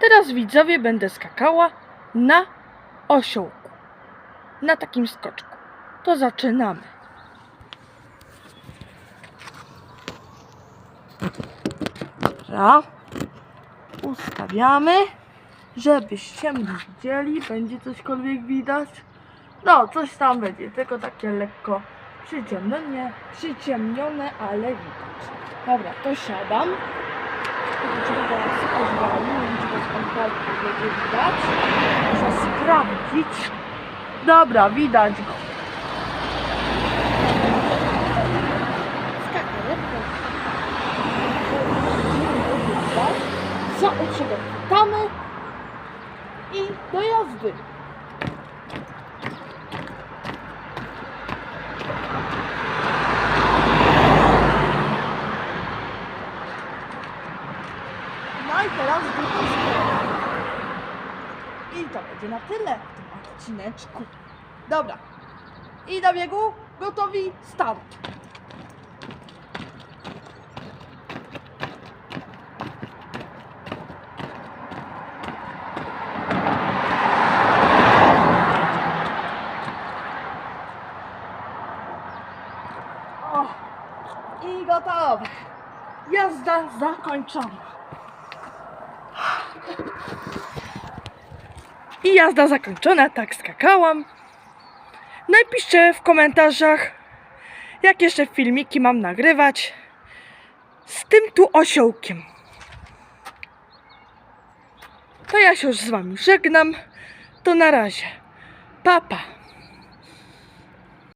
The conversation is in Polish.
Teraz widzowie będę skakała na osiołku. Na takim skoczku. To zaczynamy. Dobra. Ustawiamy, żebyście mnie widzieli. Będzie cośkolwiek widać. No, coś tam będzie, tylko takie lekko przyciemnione, przyciemnione, ale widać. Dobra, to siadam. Teraz odwali, nie wiem, czy to z kontrolki będzie widać. Muszę sprawdzić. Dobra, widać go. Za od chwytamy i do jazdy. Teraz. I to będzie na tyle w tym odcineczku. Dobra. I do biegu. Gotowi. Start. I gotowe. Jazda zakończona. I jazda zakończona, tak skakałam. Napiszcie w komentarzach, jak jeszcze filmiki mam nagrywać z tym tu osiołkiem. To ja się już z wami żegnam. To na razie. Papa. Pa.